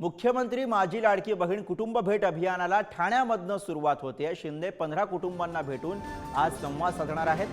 मुख्यमंत्री माझी लाडकी बहीण कुटुंब भेट अभियानाला ठाण्यामधनं सुरुवात होते शिंदे पंधरा कुटुंबांना भेटून आज संवाद साधणार आहेत.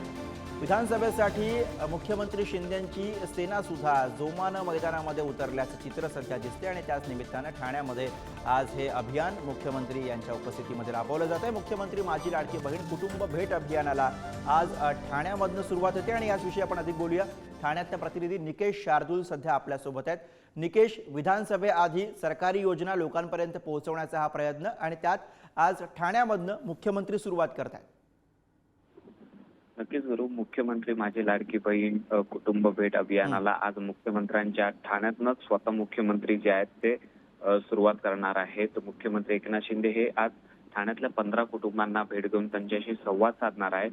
विधानसभेसाठी मुख्यमंत्री शिंदेंची सेनासुद्धा जोमानं मैदानामध्ये उतरल्याचं चित्र सध्या दिसते आणि त्याच निमित्तानं ठाण्यामध्ये आज हे अभियान मुख्यमंत्री यांच्या उपस्थितीमध्ये राबवलं जात आहे मुख्यमंत्री माझी लाडकी बहीण कुटुंब भेट अभियानाला आज ठाण्यामधनं सुरुवात होते आणि याचविषयी आपण अधिक बोलूया. ठाण्यातल्या प्रतिनिधी निकेश शार्दूल सध्या आपल्यासोबत आहेत. निकेश विधानसभेआधी सरकारी योजना लोकांपर्यंत पोहोचवण्याचा हा प्रयत्न आणि त्यात आज ठाण्यामधनं मुख्यमंत्री सुरुवात करत आहेत नक्कीच गुरु. मुख्यमंत्री माझी लाडकी बहीण कुटुंब भेट अभियानाला आज मुख्यमंत्र्यांच्या ठाण्यातनंच स्वतः मुख्यमंत्री जे आहेत ते सुरुवात करणार आहेत. मुख्यमंत्री एकनाथ शिंदे हे आज ठाण्यातल्या पंधरा कुटुंबांना भेट देऊन त्यांच्याशी संवाद साधणार आहेत.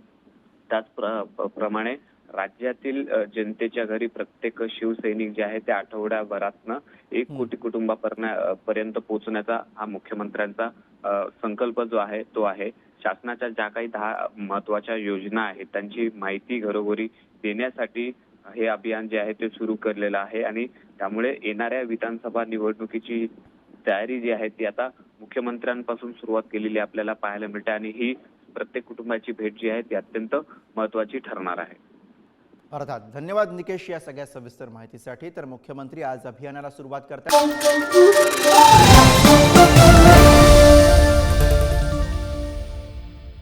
त्याच प्र- प्रमाणे राज्यातील जनतेच्या घरी प्रत्येक शिवसैनिक जे आहे ते आठवड्याभरातनं एक. कोटी कुटुंबापर्यंत पर्यंत पोहोचण्याचा हा मुख्यमंत्र्यांचा संकल्प जो आहे तो आहे. शासनाच्या ज्या काही दहा महत्त्वाच्या योजना आहेत त्यांची माहिती घरोघरी देण्यासाठी हे अभियान जे आहे ते सुरू केलेलं आहे. आणि त्यामुळे येणाऱ्या विधानसभा निवडणुकीची तयारी जी आहे ती आता मुख्यमंत्र्यांपासून सुरुवात केलेली आपल्याला पाहायला मिळते. आणि ही प्रत्येक कुटुंबाची भेट जी आहे ती अत्यंत महत्वाची ठरणार आहे. अर्थात धन्यवाद निकेश या सगळ्या सविस्तर माहितीसाठी. तर मुख्यमंत्री आज अभियानाला सुरुवात करतात.